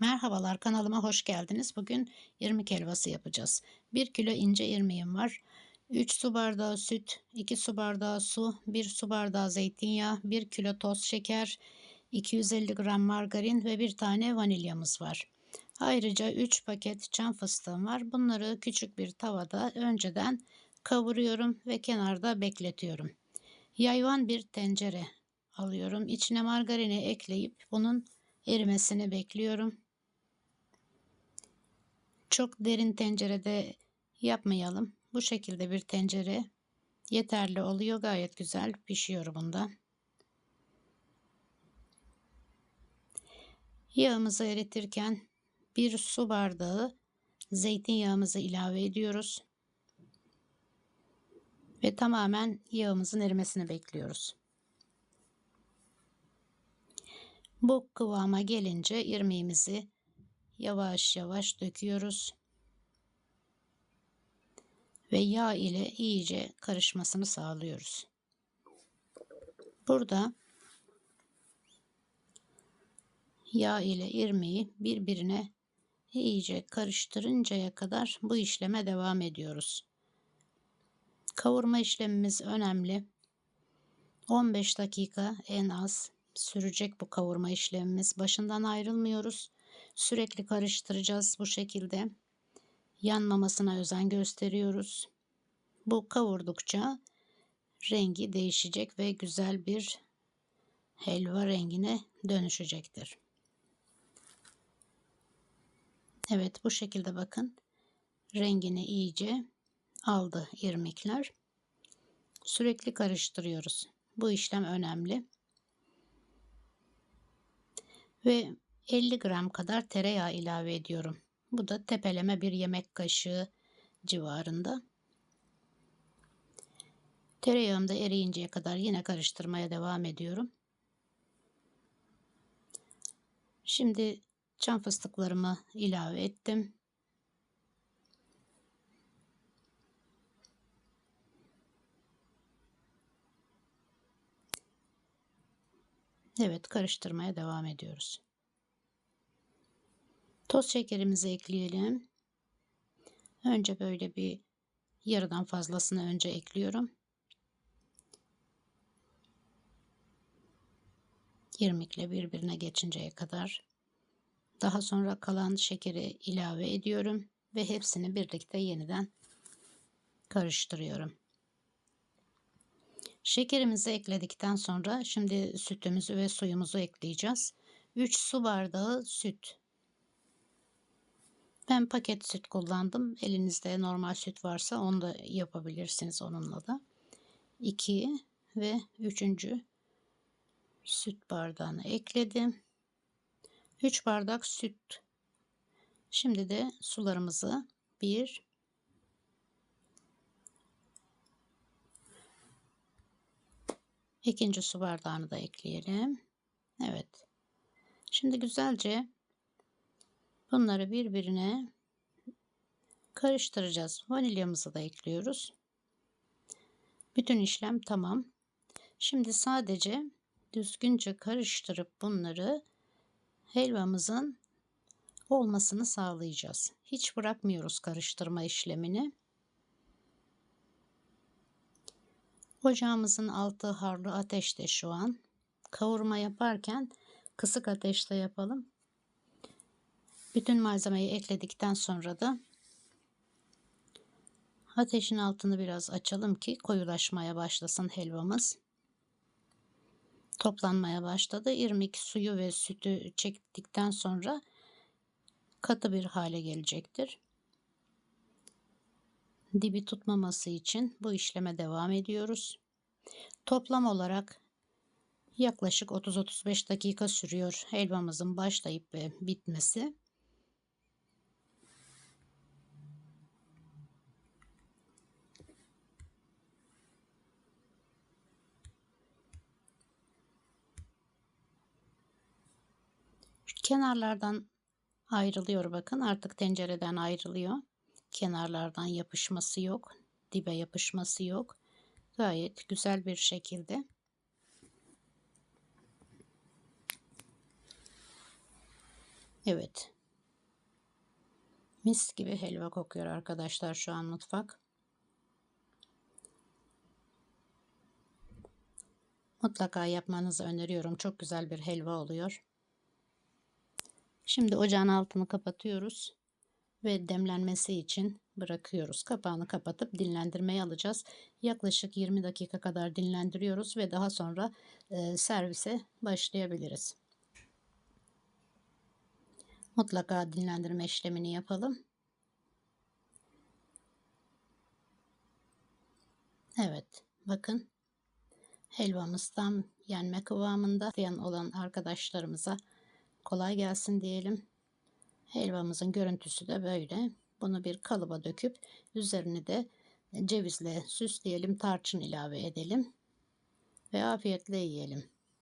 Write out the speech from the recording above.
Merhabalar kanalıma hoş geldiniz. Bugün irmik helvası yapacağız. 1 kilo ince irmiğim var. 3 su bardağı süt, 2 su bardağı su, 1 su bardağı zeytinyağı, 1 kilo toz şeker, 250 gram margarin ve bir tane vanilyamız var. Ayrıca 3 paket çam fıstığım var. Bunları küçük bir tavada önceden kavuruyorum ve kenarda bekletiyorum. Yayvan bir tencere alıyorum. İçine margarini ekleyip bunun erimesini bekliyorum. Çok derin tencerede yapmayalım. Bu şekilde bir tencere yeterli oluyor. Gayet güzel pişiyor bunda. Yağımızı eritirken bir su bardağı zeytinyağımızı ilave ediyoruz. Ve tamamen yağımızın erimesini bekliyoruz. Bu kıvama gelince irmiğimizi yavaş yavaş döküyoruz. Ve yağ ile iyice karışmasını sağlıyoruz. Burada yağ ile irmiği birbirine iyice karıştırıncaya kadar bu işleme devam ediyoruz. Kavurma işlemimiz önemli. 15 dakika en az sürecek bu kavurma işlemimiz. Başından ayrılmıyoruz. Sürekli karıştıracağız bu şekilde. Yanmamasına özen gösteriyoruz. Bu kavurdukça rengi değişecek ve güzel bir helva rengine dönüşecektir. Evet bu şekilde bakın rengini iyice aldı irmikler. Sürekli karıştırıyoruz. Bu işlem önemli ve 50 gram kadar tereyağı ilave ediyorum. Bu da tepeleme bir yemek kaşığı civarında. Tereyağım da eriyinceye kadar yine karıştırmaya devam ediyorum. Şimdi çam fıstıklarımı ilave ettim. Evet karıştırmaya devam ediyoruz. Toz şekerimizi ekleyelim. Önce böyle bir yarıdan fazlasını önce ekliyorum. İrmikle birbirine geçinceye kadar. Daha sonra kalan şekeri ilave ediyorum ve hepsini birlikte yeniden karıştırıyorum. Şekerimizi ekledikten sonra şimdi sütümüzü ve suyumuzu ekleyeceğiz. 3 su bardağı süt. Ben paket süt kullandım. Elinizde normal süt varsa onu da yapabilirsiniz onunla da. 2 ve 3. süt bardağını ekledim. 3 bardak süt. Şimdi de sularımızı 1 İkinci su bardağını da ekleyelim. Evet. Şimdi güzelce bunları birbirine karıştıracağız. Vanilyamızı da ekliyoruz. Bütün işlem tamam. Şimdi sadece düzgünce karıştırıp bunları helvamızın olmasını sağlayacağız. Hiç bırakmıyoruz karıştırma işlemini. Ocağımızın altı harlı ateşte şu an. Kavurma yaparken kısık ateşte yapalım. Bütün malzemeyi ekledikten sonra da ateşin altını biraz açalım ki koyulaşmaya başlasın helvamız. Toplanmaya başladı. İrmik suyu ve sütü çektikten sonra katı bir hale gelecektir dibi tutmaması için bu işleme devam ediyoruz. Toplam olarak yaklaşık 30-35 dakika sürüyor helvamızın başlayıp ve bitmesi. Kenarlardan ayrılıyor bakın artık tencereden ayrılıyor kenarlardan yapışması yok. Dibe yapışması yok. Gayet güzel bir şekilde Evet. Mis gibi helva kokuyor arkadaşlar şu an mutfak. Mutlaka yapmanızı öneriyorum. Çok güzel bir helva oluyor. Şimdi ocağın altını kapatıyoruz ve demlenmesi için bırakıyoruz. Kapağını kapatıp dinlendirmeye alacağız. Yaklaşık 20 dakika kadar dinlendiriyoruz ve daha sonra e, servise başlayabiliriz. Mutlaka dinlendirme işlemini yapalım. Evet, bakın helvamız tam yenme kıvamında. Yan olan arkadaşlarımıza kolay gelsin diyelim. Helvamızın görüntüsü de böyle. Bunu bir kalıba döküp üzerine de cevizle süsleyelim, tarçın ilave edelim ve afiyetle yiyelim.